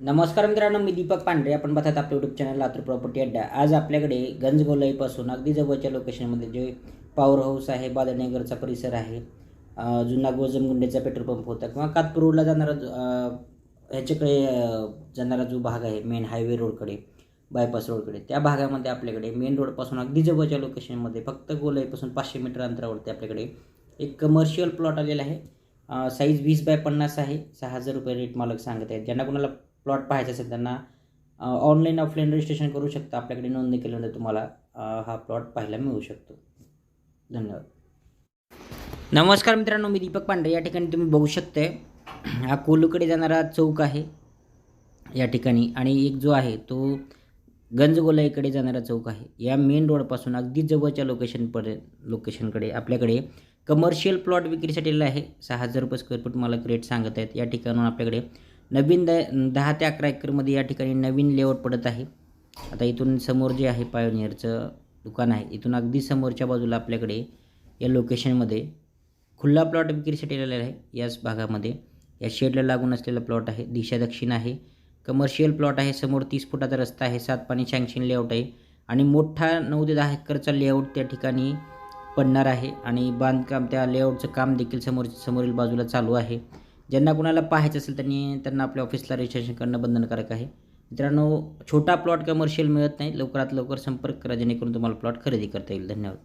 नमस्कार मित्रांनो मी दीपक पांढरे. आपण बघतात आपल्या यूट्यूब चॅनल लातूर प्रॉपर्टी अड्डा आज आपल्याकडे गंजगोलाईपासून अगदी जवळच्या लोकेशनमध्ये जे पॉवर हाऊस आहे बादनगरचा परिसर आहे जुना गोजमगुंडेचा पेट्रोल पंप होता किंवा कातपूर रोडला जाणारा जो, ह्याच्याकडे जाणारा जो भाग आहे मेन हायवे रोडकडे बायपास रोडकडे त्या भागामध्ये आपल्याकडे मेन रोडपासून अगदी जवळच्या लोकेशनमध्ये फक्त गोलाईपासून पाचशे मीटर अंतरावरती आपल्याकडे एक कमर्शियल प्लॉट आलेला आहे. साईज वीस बाय पन्नास आहे. सहा हजार रुपये रेट मालक सांगत आहेत. ज्यांना कोणाला प्लॉट पाहायचा असेल त्यांना ऑनलाईन ऑफलाईन रजिस्ट्रेशन करू शकता. आपल्याकडे नोंदणी केल्यानंतर तुम्हाला हा प्लॉट पाहायला मिळू शकतो. धन्यवाद. नमस्कार मित्रांनो मी दीपक पांडे. या ठिकाणी तुम्ही बघू शकते हा कोलूकडे जाणारा चौक आहे. या ठिकाणी. आणि एक जो आहे तो गंजगोलाईकडे जाणारा चौक आहे. या मेन रोडपासून अगदी जवळच्या लोकेशनपर्यंत लोकेशनकडे आपल्याकडे कमर्शियल प्लॉट विक्रीसाठी आहे. सहा हजार रुपये स्क्वेअर फूट मला रेट सांगत आहेत. या ठिकाणून आपल्याकडे नवीन द दहा ते अकरा एकरमध्ये या ठिकाणी नवीन लेआउट पडत आहे. आता इथून समोर जे आहे पायोनियरचं दुकान आहे इथून अगदी समोरच्या बाजूला आपल्याकडे या लोकेशनमध्ये खुल्ला प्लॉट विक्रीसाठी आलेला आहे. याच भागामध्ये या शेडला लागून असलेला प्लॉट आहे दिशा दक्षिण आहे. कमर्शियल प्लॉट आहे समोर तीस फुटाचा रस्ता आहे सात पाणी शँक्शन लेआउट आहे. आणि मोठा नऊ ते दहा एकरचा लेआउट त्या ठिकाणी पडणार आहे. आणि बांधकाम त्या लेआउटचं काम देखील समोर समोरील बाजूला चालू आहे. ज्यांना कुणाला पाहायचं असेल त्यांनी त्यांना आपल्या ऑफिसला रजिस्ट्रेशन करणं बंधनकारक आहे. मित्रांनो छोटा प्लॉट कमर्शियल मिळत नाही. लवकरात लवकर संपर्क करा जेणेकरून तुम्हाला प्लॉट खरेदी करता येईल. धन्यवाद.